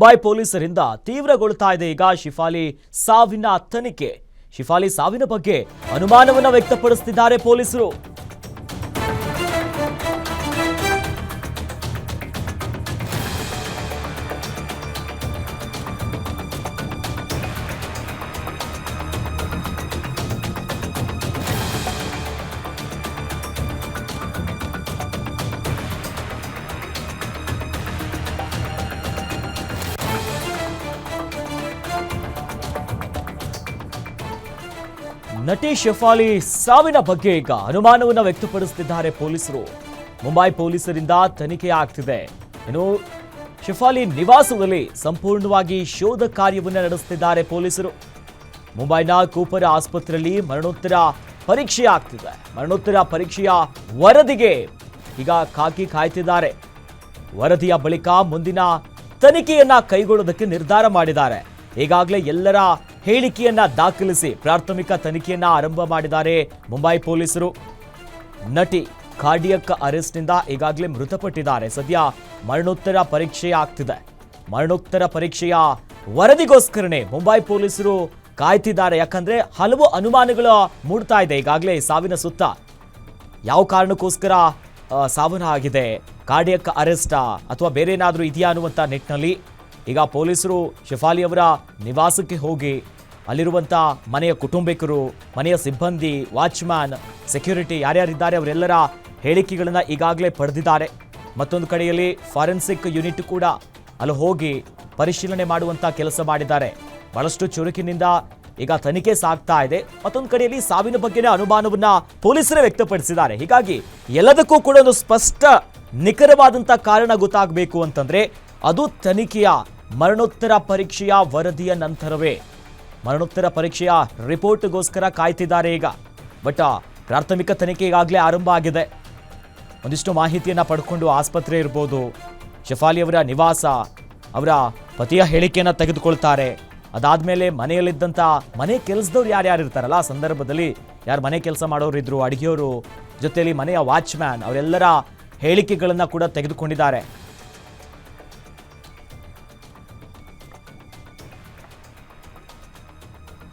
ಮುಂಬೈ ಪೊಲೀಸರಿಂದ ತೀವ್ರಗೊಳ್ತಾ ಇದೆ ಈಗ ಶಿಫಾಲಿ ಸಾವಿನ ತನಿಖೆ. ಶಿಫಾಲಿ ಸಾವಿನ ಬಗ್ಗೆ ಅನುಮಾನವನ್ನ ವ್ಯಕ್ತಪಡಿಸುತ್ತಿದ್ದಾರೆ ಪೊಲೀಸರು. ನಟಿ ಶೆಫಾಲಿ ಸಾವಿನ ಬಗ್ಗೆ ಈಗ ಅನುಮಾನವನ್ನು ವ್ಯಕ್ತಪಡಿಸುತ್ತಿದ್ದಾರೆ ಪೊಲೀಸರು. ಮುಂಬೈ ಪೊಲೀಸರಿಂದ ತನಿಖೆ ಆಗ್ತಿದೆ. ಇನ್ನು ಶೆಫಾಲಿ ನಿವಾಸದಲ್ಲಿ ಸಂಪೂರ್ಣವಾಗಿ ಶೋಧ ಕಾರ್ಯವನ್ನು ನಡೆಸುತ್ತಿದ್ದಾರೆ ಪೊಲೀಸರು. ಮುಂಬೈನ ಕೂಪರ ಆಸ್ಪತ್ರೆಯಲ್ಲಿ ಮರಣೋತ್ತರ ಪರೀಕ್ಷೆ ಆಗ್ತಿದೆ. ಮರಣೋತ್ತರ ಪರೀಕ್ಷೆಯ ವರದಿಗೆ ಈಗ ಕಾಕಿ ಕಾಯ್ತಿದ್ದಾರೆ. ವರದಿಯ ಬಳಿಕ ಮುಂದಿನ ತನಿಖೆಯನ್ನ ಕೈಗೊಳ್ಳೋದಕ್ಕೆ ನಿರ್ಧಾರ ಮಾಡಿದ್ದಾರೆ. ಈಗಾಗಲೇ ಎಲ್ಲರ ಹೇಳಿಕೆಯನ್ನ ದಾಖಲಿಸಿ ಪ್ರಾಥಮಿಕ ತನಿಖೆಯನ್ನ ಆರಂಭ ಮಾಡಿದ್ದಾರೆ ಮುಂಬೈ ಪೊಲೀಸರು. ನಟಿ ಕಾರ್ಡಿಯಕ್ ಅರೆಸ್ಟ್ನಿಂದ ಈಗಾಗಲೇ ಮೃತಪಟ್ಟಿದ್ದಾರೆ. ಸದ್ಯ ಮರಣೋತ್ತರ ಪರೀಕ್ಷೆ ಆಗ್ತಿದೆ ಮರಣೋತ್ತರ ಪರೀಕ್ಷೆಯ ವರದಿಗೋಸ್ಕರನೇ ಮುಂಬೈ ಪೊಲೀಸರು ಕಾಯ್ತಿದ್ದಾರೆ. ಯಾಕಂದ್ರೆ ಹಲವು ಅನುಮಾನಗಳು ಮೂಡ್ತಾ ಇದೆ. ಈಗಾಗಲೇ ಸಾವಿನ ಸುತ್ತ ಯಾವ ಕಾರಣಕ್ಕೋಸ್ಕರ ಸಾವನ ಆಗಿದೆ? ಕಾರ್ಡಿಯಕ್ ಅರೆಸ್ಟಾ ಅಥವಾ ಬೇರೆ ಏನಾದರೂ ಇದೆಯಾ ಅನ್ನುವಂಥ ನಿಟ್ಟಿನಲ್ಲಿ ಈಗ ಪೊಲೀಸರು ಶಿಫಾಲಿ ಅವರ ನಿವಾಸಕ್ಕೆ ಹೋಗಿ ಅಲ್ಲಿರುವಂಥ ಮನೆಯ ಕುಟುಂಬಿಕರು, ಮನೆಯ ಸಿಬ್ಬಂದಿ, ವಾಚ್ಮ್ಯಾನ್, ಸೆಕ್ಯೂರಿಟಿ ಯಾರ್ಯಾರಿದ್ದಾರೆ ಅವರೆಲ್ಲರ ಹೇಳಿಕೆಗಳನ್ನು ಈಗಾಗಲೇ ಪಡೆದಿದ್ದಾರೆ. ಮತ್ತೊಂದು ಕಡೆಯಲ್ಲಿ ಫಾರೆನ್ಸಿಕ್ ಯೂನಿಟ್ ಕೂಡ ಅಲ್ಲಿ ಹೋಗಿ ಪರಿಶೀಲನೆ ಮಾಡುವಂಥ ಕೆಲಸ ಮಾಡಿದ್ದಾರೆ. ಬಹಳಷ್ಟು ಚುರುಕಿನಿಂದ ಈಗ ತನಿಖೆ ಸಾಗ್ತಾ ಇದೆ. ಮತ್ತೊಂದು ಕಡೆಯಲ್ಲಿ ಸಾವಿನ ಬಗ್ಗೆನೇ ಅನುಮಾನವನ್ನ ಪೊಲೀಸರೇ ವ್ಯಕ್ತಪಡಿಸಿದ್ದಾರೆ. ಹೀಗಾಗಿ ಎಲ್ಲದಕ್ಕೂ ಕೂಡ ಒಂದು ಸ್ಪಷ್ಟ ನಿಖರವಾದಂಥ ಕಾರಣ ಗೊತ್ತಾಗಬೇಕು ಅಂತಂದ್ರೆ ಅದು ತನಿಖೆಯ ಮರಣೋತ್ತರ ಪರೀಕ್ಷೆಯ ವರದಿಯ ನಂತರವೇ. ಮರಣೋತ್ತರ ಪರೀಕ್ಷೆಯ ರಿಪೋರ್ಟ್ಗೋಸ್ಕರ ಕಾಯ್ತಿದ್ದಾರೆ ಈಗ. ಬಟ್ ಪ್ರಾಥಮಿಕ ತನಿಖೆ ಈಗಾಗಲೇ ಆರಂಭ ಆಗಿದೆ. ಒಂದಿಷ್ಟು ಮಾಹಿತಿಯನ್ನು ಪಡ್ಕೊಂಡು ಆಸ್ಪತ್ರೆ ಇರ್ಬೋದು. ಶಫಾಲಿ ಅವರ ನಿವಾಸ, ಅವರ ಪತಿಯ ಹೇಳಿಕೆಯನ್ನು ತೆಗೆದುಕೊಳ್ತಾರೆ. ಅದಾದ್ಮೇಲೆ ಮನೆಯಲ್ಲಿದ್ದಂಥ ಮನೆ ಕೆಲಸದವ್ರು ಯಾರ್ಯಾರು ಇರ್ತಾರಲ್ಲ, ಆ ಸಂದರ್ಭದಲ್ಲಿ ಯಾರು ಮನೆ ಕೆಲಸ ಮಾಡೋರು ಇದ್ರು, ಅಡುಗೆಯವರು ಜೊತೆಯಲ್ಲಿ ಮನೆಯ ವಾಚ್ಮ್ಯಾನ್, ಅವರೆಲ್ಲರ ಹೇಳಿಕೆಗಳನ್ನು ಕೂಡ ತೆಗೆದುಕೊಂಡಿದ್ದಾರೆ.